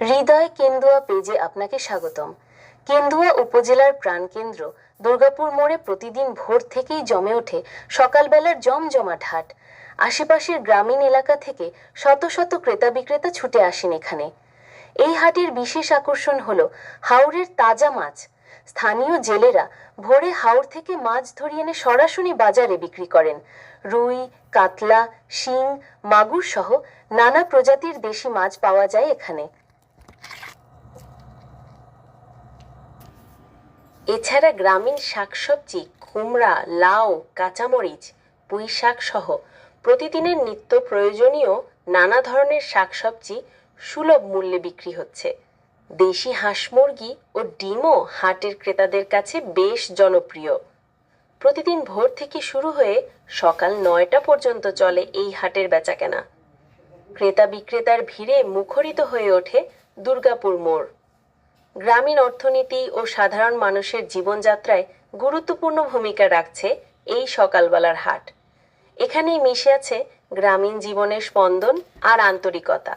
হৃদয় কেন্দুয়া পেজে আপনাকে স্বাগতম। কেন্দুয়া উপজেলার প্রাণকেন্দ্র, দুর্গাপুর মোড়ে প্রতিদিন ভোর থেকেই জমে ওঠে সকালবেলার জমজমাট হাট আশেপাশের গ্রামীণ এলাকা থেকে শত শত ক্রেতা বিক্রেতা ছুটে আসেন এখানে। এই হাটের বিশেষ আকর্ষণ হলো হাওরের তাজা মাছ। স্থানীয় জেলেরা ভোরে হাওর থেকে মাছ ধরিয়ে এনে সরাসরি বাজারে বিক্রি করেন। রুই, কাতলা, শিং মাগুর সহ নানা প্রজাতির দেশি মাছ পাওয়া যায় এখানে। এছাড়া গ্রামীণ শাকসবজি, কুমড়া, লাউ, কাঁচামরিচ, পুঁই শাক সহ প্রতিদিনের নিত্য প্রয়োজনীয় নানা ধরনের শাকসবজি সুলভ মূল্যে বিক্রি হচ্ছে। দেশি হাঁস মুরগি ও ডিমও হাটের ক্রেতাদের কাছে বেশ জনপ্রিয়। প্রতিদিন ভোর থেকে শুরু হয়ে সকাল নয়টা পর্যন্ত চলে এই হাটের বেচাকেনা। ক্রেতা বিক্রেতার ভিড়ে মুখরিত হয়ে ওঠে দুর্গাপুর মোড়। গ্রামীণ অর্থনীতি ও সাধারণ মানুষের জীবনযাত্রায় গুরুত্বপূর্ণ ভূমিকা রাখছে এই সকালবেলার হাট। এখানেই মিশে আছে গ্রামীণ জীবনের স্পন্দন আর আন্তরিকতা।